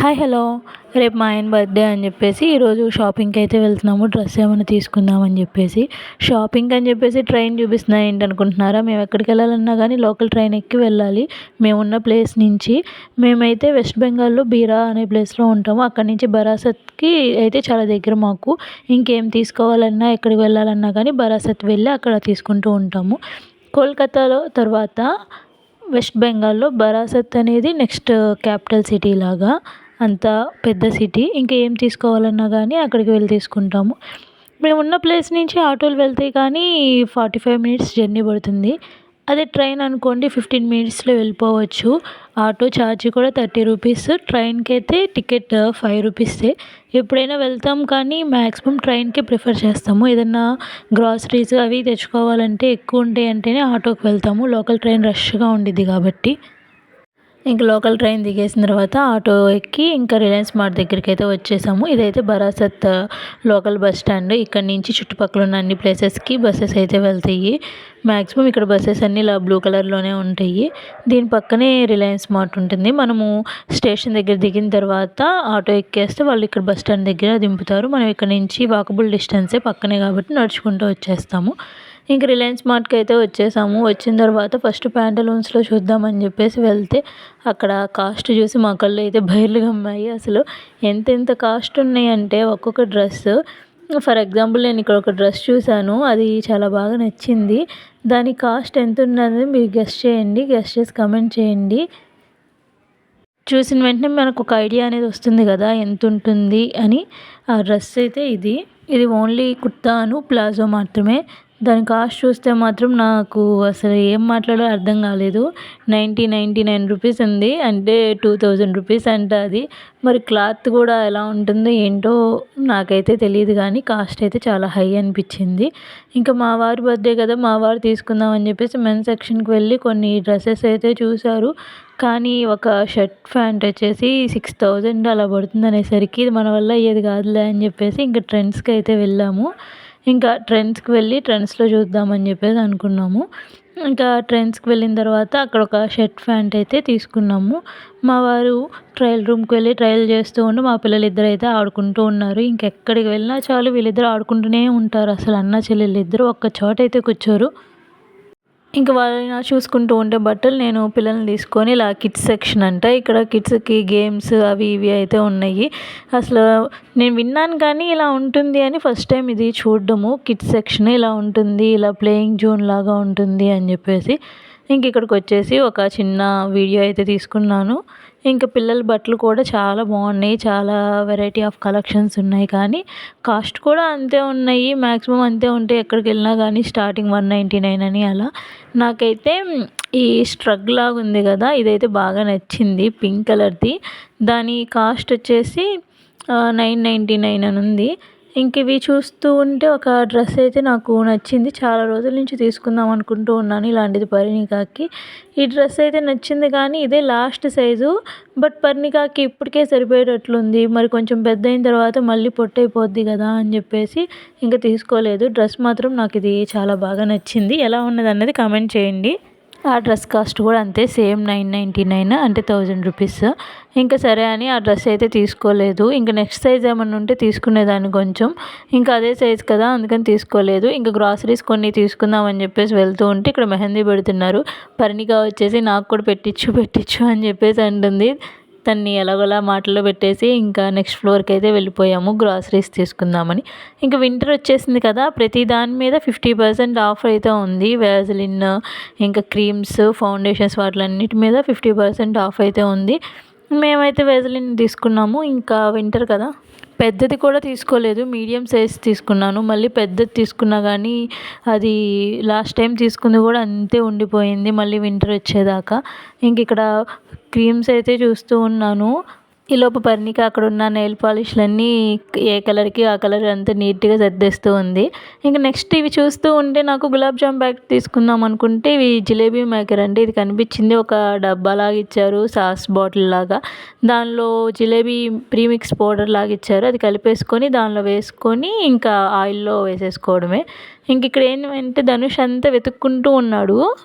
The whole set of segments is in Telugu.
Hi hello. రేపు మా ఆయన బర్త్డే అని చెప్పేసి ఈరోజు షాపింగ్కి అయితే వెళ్తున్నాము. డ్రెస్ ఏమైనా తీసుకుందాం అని చెప్పేసి. షాపింగ్ అని చెప్పేసి ట్రైన్ చూపిస్తున్నా ఏంటి అనుకుంటున్నారా మేము ఎక్కడికి వెళ్ళాలన్నా కానీ లోకల్ ట్రైన్ ఎక్కి వెళ్ళాలి. మేము ఉన్న ప్లేస్ నుంచి మేమైతే వెస్ట్ బెంగాల్లో బీరా అనే ప్లేస్లో ఉంటాము. అక్కడి నుంచి బరాసత్కి అయితే చాలా దగ్గర మాకు. ఇంకేం తీసుకోవాలన్నా ఎక్కడికి వెళ్ళాలన్నా కానీ బరాసత్ వెళ్ళి అక్కడ తీసుకుంటూ ఉంటాము. కోల్కతాలో తర్వాత వెస్ట్ బెంగాల్లో బరాసత్ అనేది నెక్స్ట్ క్యాపిటల్ సిటీ లాగా. అంత పెద్ద సిటీ ఇంకా ఏం తీసుకోవాలన్నా కానీ అక్కడికి వెళ్ళి తీసుకుంటాము. మేము ఉన్న ప్లేస్ నుంచి ఆటోలు వెళ్తే కానీ ఫార్టీ ఫైవ్ మినిట్స్ జర్నీ పడుతుంది. అదే ట్రైన్ అనుకోండి ఫిఫ్టీన్ మినిట్స్లో వెళ్ళిపోవచ్చు. ఆటో ఛార్జ్ కూడా థర్టీ రూపీస్ ట్రైన్కి అయితే టికెట్ ఫైవ్ రూపీసే ఎప్పుడైనా వెళ్తాం కానీ మ్యాక్సిమం ట్రైన్కే ప్రిఫర్ చేస్తాము. ఏదన్నా గ్రాసరీస్ అవి తెచ్చుకోవాలంటే ఎక్కువ ఉంటాయి అంటేనే ఆటోకి వెళ్తాము. లోకల్ ట్రైన్ రష్గా ఉండిద్ది కాబట్టి. ఇంక లోకల్ ట్రైన్ దిగేసిన తర్వాత ఆటో ఎక్కి ఇంకా రిలయన్స్ మార్ట్ దగ్గరికి అయితే వచ్చేసాము. ఇదైతే బరాసత్ లోకల్ బస్ స్టాండ్. ఇక్కడ నుంచి చుట్టుపక్కల ఉన్న అన్ని ప్లేసెస్కి బస్సెస్ అయితే వెళ్తాయి. మ్యాక్సిమం ఇక్కడ బస్సెస్ అన్నీ ఇలా బ్లూ కలర్లోనే ఉంటాయి. దీని పక్కనే రిలయన్స్ మార్ట్ ఉంటుంది. మనము స్టేషన్ దగ్గర దిగిన తర్వాత ఆటో ఎక్కేస్తే వాళ్ళు ఇక్కడ బస్ స్టాండ్ దగ్గర దింపుతారు. మనం ఇక్కడ నుంచి వాకబుల్ డిస్టెన్సే పక్కనే కాబట్టి నడుచుకుంటూ వచ్చేస్తాము. ఇంక రిలయన్స్ మార్ట్కి అయితే వచ్చేసాము. వచ్చిన తర్వాత ఫస్ట్ ప్యాంటలూన్స్లో చూద్దామని చెప్పేసి వెళ్తే అక్కడ కాస్ట్ చూసి మా కళ్ళు అయితే బయలు గమ్మాయి అసలు ఎంత ఎంత కాస్ట్ ఉన్నాయంటే ఒక్కొక్క డ్రెస్. ఫర్ ఎగ్జాంపుల్ నేను ఇక్కడ ఒక డ్రెస్ చూశాను. అది చాలా బాగా నచ్చింది. దాని కాస్ట్ ఎంత ఉన్నది మీరు గెస్ట్ చేయండి. గెస్ట్ చేసి కమెంట్ చేయండి. చూసిన వెంటనే మనకు ఒక ఐడియా అనేది వస్తుంది కదా ఎంత ఉంటుంది అని. ఆ డ్రెస్ అయితే ఇది. ఇది ఓన్లీ కుర్తాను ప్లాజో మాత్రమే. దాని కాస్ట్ చూస్తే మాత్రం నాకు అసలు ఏం మాట్లాడాలో అర్థం కాలేదు. నైంటీ నైంటీ నైన్ రూపీస్ ఉంది. అంటే టూ థౌజండ్ రూపీస్ అంట అది. మరి క్లాత్ కూడా ఎలా ఉంటుందో ఏంటో నాకైతే తెలియదు కానీ కాస్ట్ అయితే చాలా హై అనిపించింది. ఇంకా మా వారి బర్త్డే కదా మా వారు తీసుకుందాం అని చెప్పేసి మెన్ సెక్షన్కి వెళ్ళి కొన్ని డ్రెస్సెస్ అయితే చూశారు. కానీ ఒక షర్ట్ ప్యాంట్ వచ్చేసి సిక్స్ థౌజండ్ అలా పడుతుంది అనేసరికి ఇది మన వల్ల అయ్యేది కాదులే అని చెప్పేసి ఇంకా ట్రెండ్స్కి అయితే వెళ్ళాము. ఇంకా ట్రెండ్స్కి వెళ్ళి ట్రెండ్స్లో చూద్దామని చెప్పేసి అనుకున్నాము. ఇంకా ట్రెండ్స్కి వెళ్ళిన తర్వాత అక్కడ ఒక షర్ట్ ప్యాంట్ అయితే తీసుకున్నాము. మా వారు ట్రయల్ రూమ్కి వెళ్ళి ట్రయల్ చేస్తూ ఉండి మా పిల్లలు ఇద్దరు అయితే ఆడుకుంటూ ఉన్నారు. ఇంకెక్కడికి వెళ్ళినా చాలు వీళ్ళిద్దరు ఆడుకుంటూనే ఉంటారు. అసలు అన్న చెల్లెళ్ళు ఇద్దరు ఒక్క చోట అయితే కూర్చోరు. ఇంక వాళ్ళని చూసుకుంటూ ఉంటే బట్టలు నేను పిల్లల్ని తీసుకొని ఇలా కిడ్స్ సెక్షన్ అంట. ఇక్కడ కిడ్స్కి గేమ్స్ అవి ఇవి అయితే ఉన్నాయి. అసలు నేను విన్నాను కానీ ఇలా ఉంటుంది అని ఫస్ట్ టైం ఇది చూడడము. కిడ్స్ సెక్షన్ ఇలా ఉంటుంది ఇలా ప్లేయింగ్ జోన్ లాగా ఉంటుంది అని చెప్పేసి. ఇంక ఇక్కడికి వచ్చేసి ఒక చిన్న వీడియో అయితే తీసుకున్నాను. ఇంకా పిల్లల బట్టలు కూడా చాలా బాగున్నాయి. చాలా వెరైటీ ఆఫ్ కలెక్షన్స్ ఉన్నాయి కానీ కాస్ట్ కూడా అంతే ఉన్నాయి. మ్యాక్సిమం అంతే ఉంటాయి ఎక్కడికి వెళ్ళినా కానీ స్టార్టింగ్ వన్ నైంటీ నైన్ అని అలా. నాకైతే ఈ స్ట్రగ్ లాగా ఉంది కదా ఇదైతే బాగా నచ్చింది పింక్ కలర్ది దాని కాస్ట్ వచ్చేసి నైన్ నైంటీ నైన్ అని ఉంది. ఇంక ఇవి చూస్తూ ఉంటే ఒక డ్రెస్ అయితే నాకు నచ్చింది. చాలా రోజుల నుంచి తీసుకుందాం అనుకుంటూ ఉన్నాను ఇలాంటిది పర్ణికాకి. ఈ డ్రెస్ అయితే నచ్చింది కానీ ఇదే లాస్ట్ సైజు. బట్ పర్ణికాకి ఇప్పటికే సరిపోయేటట్లుంది. మరి కొంచెం పెద్ద అయిన తర్వాత మళ్ళీ పొట్టైపోద్ది కదా అని చెప్పేసి ఇంకా తీసుకోలేదు. డ్రెస్ మాత్రం నాకు ఇది చాలా బాగా నచ్చింది. ఎలా ఉన్నది అన్నది కామెంట్ చేయండి. ఆ డ్రెస్ కాస్ట్ కూడా అంతే సేమ్ నైన్ నైంటీ నైన్ అంటే థౌజండ్ రూపీస్. ఇంకా సరే అని ఆ డ్రెస్ అయితే తీసుకోలేదు. ఇంకా నెక్స్ట్ సైజ్ ఏమన్నా ఉంటే తీసుకునేదాన్ని కొంచెం. ఇంకా అదే సైజ్ కదా అందుకని తీసుకోలేదు. ఇంకా గ్రాసరీస్ కొన్ని తీసుకుందాం అని చెప్పేసి వెళ్తూ ఉంటే ఇక్కడ మెహందీ పెడుతున్నారు. పరిణిగా వచ్చేసి నాకు కూడా పెట్టించు పెట్టించు అని చెప్పేసి అంటుంది. తన్ని ఎలాగోలా మాటల్లో పెట్టేసి ఇంకా నెక్స్ట్ ఫ్లోర్కి అయితే వెళ్ళిపోయాము గ్రాసరీస్ తీసుకుందామని. ఇంకా వింటర్ వచ్చేసింది కదా ప్రతి దాని మీద ఫిఫ్టీ పర్సెంట్ ఆఫర్ అయితే ఉంది. వ్యాజలిన్ ఇంకా క్రీమ్స్ ఫౌండేషన్స్ వాటిలన్నిటి మీద ఫిఫ్టీ పర్సెంట్ ఆఫ్ అయితే ఉంది. మేమైతే వెజలిన్ తీసుకున్నాము ఇంకా వింటర్ కదా. పెద్దది కూడా తీసుకోలేదు. మీడియం సైజ్ తీసుకున్నాను. మళ్ళీ పెద్దది తీసుకున్నా కానీ అది లాస్ట్ టైం తీసుకుంది కూడా అంతే ఉండిపోయింది. మళ్ళీ వింటర్ వచ్చేదాకా. ఇంక ఇక్కడ క్రీమ్స్ అయితే చూస్తూ ఉన్నాను. ఈలోపు పర్ణిక అక్కడ ఉన్న నెయిల్ పాలిష్లన్నీ ఏ కలర్కి ఆ కలర్ అంతా నీట్గా సర్దేస్తూ ఉంది. ఇంకా నెక్స్ట్ ఇవి చూస్తూ ఉంటే నాకు గులాబ్ జామ్ బ్యాగ్ తీసుకుందాం అనుకుంటే ఇవి జిలేబీ మేకర్ అండి. ఇది కనిపించింది ఒక డబ్బా లాగా ఇచ్చారు సాస్ బాటిల్ లాగా. దానిలో జిలేబీ ప్రీమిక్స్ పౌడర్ లాగా ఇచ్చారు. అది కలిపేసుకొని దానిలో వేసుకొని ఇంకా ఆయిల్లో వేసేసుకోవడమే. ఇంక ఇక్కడ ఏంటంటే ధనుష్ అంతా వెతుక్కుంటూ ఉన్నాడు.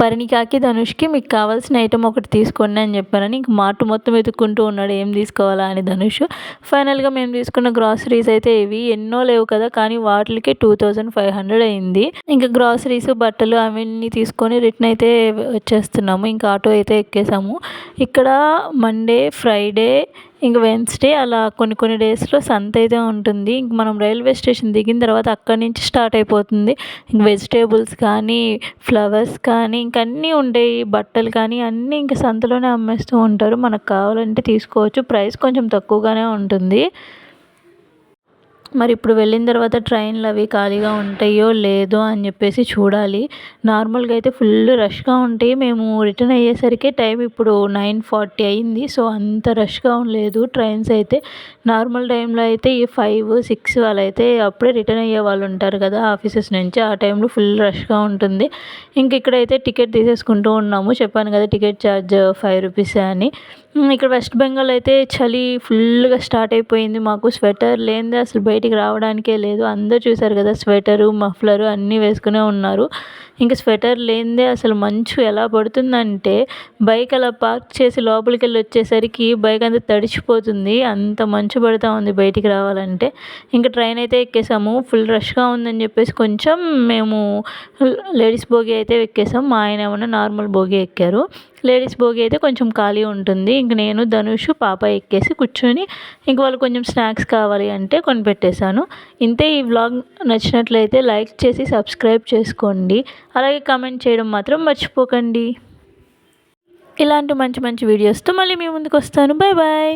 పరిణికాకి ధనుష్కి మీకు కావాల్సిన ఐటమ్ ఒకటి తీసుకోండి అని చెప్పానని ఇంక మార్ట్ మొత్తం వెతుక్కుంటూ ఉన్నాడు ఏం తీసుకోవాలా అని ధనుష్. ఫైనల్గా మేము తీసుకున్న గ్రాసరీస్ అయితే ఇవి ఎన్నో లేవు కదా కానీ వాటికి టూ థౌజండ్ ఫైవ్ హండ్రెడ్ అయింది. ఇంకా గ్రాసరీస్ బట్టలు అవన్నీ తీసుకొని రిటర్న్ అయితే వచ్చేస్తున్నాము ఇంకా ఆటో అయితే ఎక్కేసాము. ఇక్కడ మండే ఫ్రైడే ఇంక వెన్స్డే అలా కొన్ని కొన్ని డేస్లో సంత అయితే ఉంటుంది. ఇంక మనం రైల్వే స్టేషన్ దిగిన తర్వాత అక్కడి నుంచి స్టార్ట్ అయిపోతుంది. ఇంక వెజిటేబుల్స్ కానీ ఫ్లవర్స్ కానీ ఇంక అన్నీ ఉంటాయి. బట్టలు కానీ అన్నీ ఇంక సంతలోనే అమ్మేస్తూ ఉంటారు. మనకు కావాలంటే తీసుకోవచ్చు. ప్రైస్ కొంచెం తక్కువగానే ఉంటుంది. మరి ఇప్పుడు వెళ్ళిన తర్వాత ట్రైన్లు అవి ఖాళీగా ఉంటాయో లేదో అని చెప్పేసి చూడాలి. నార్మల్గా అయితే ఫుల్ రష్గా ఉంటాయి. మేము రిటర్న్ అయ్యేసరికి టైం ఇప్పుడు నైన్ ఫార్టీ అయింది. సో అంత రష్గా లేదు. ట్రైన్స్ అయితే నార్మల్ టైంలో అయితే ఈ ఫైవ్ సిక్స్ అలా అయితే అప్పుడే రిటర్న్ అయ్యే వాళ్ళు ఉంటారు కదా ఆఫీసెస్ నుంచి. ఆ టైంలో ఫుల్ రష్గా ఉంటుంది. ఇంక ఇక్కడైతే టికెట్ తీసేసుకుంటూ ఉన్నాము. చెప్పాను కదా టికెట్ ఛార్జ్ ఫైవ్ రూపీస్ అని. ఇక్కడ వెస్ట్ బెంగాల్ అయితే చలి ఫుల్గా స్టార్ట్ అయిపోయింది. మాకు స్వెటర్ లేనిదే అసలు బయటికి రావడానికే లేదు. అందరూ చూశారు కదా స్వెటరు మఫ్లరు అన్నీ వేసుకునే ఉన్నారు. ఇంకా స్వెటర్ లేనిదే అసలు మంచు ఎలా పడుతుందంటే బైక్ అలా పార్క్ చేసి లోపలికి వెళ్ళి వచ్చేసరికి బైక్ అంతా తడిచిపోతుంది. అంత మంచు పడుతూ ఉంది బయటికి రావాలంటే. ఇంకా ట్రైన్ అయితే ఎక్కేసాము. ఫుల్ రష్గా ఉందని చెప్పేసి కొంచెం మేము లేడీస్ బోగి అయితే ఎక్కేసాం. మా ఆయన ఏమన్నా నార్మల్ బోగి ఎక్కారు. లేడీస్ బోగి అయితే కొంచెం ఖాళీ ఉంటుంది. ఇంక నేను ధనుష్ పాప ఎక్కేసి కూర్చొని ఇంక వాళ్ళు కొంచెం స్నాక్స్ కావాలి అంటే కొనిపెట్టేశాను. ఇంతే ఈ వ్లాగ్ నచ్చినట్లయితే లైక్ చేసి సబ్స్క్రైబ్ చేసుకోండి. అలాగే కామెంట్ చేయడం మాత్రం మర్చిపోకండి. ఇలాంటి మంచి మంచి వీడియోస్తో మళ్ళీ మీ ముందుకు వస్తాను. Bye bye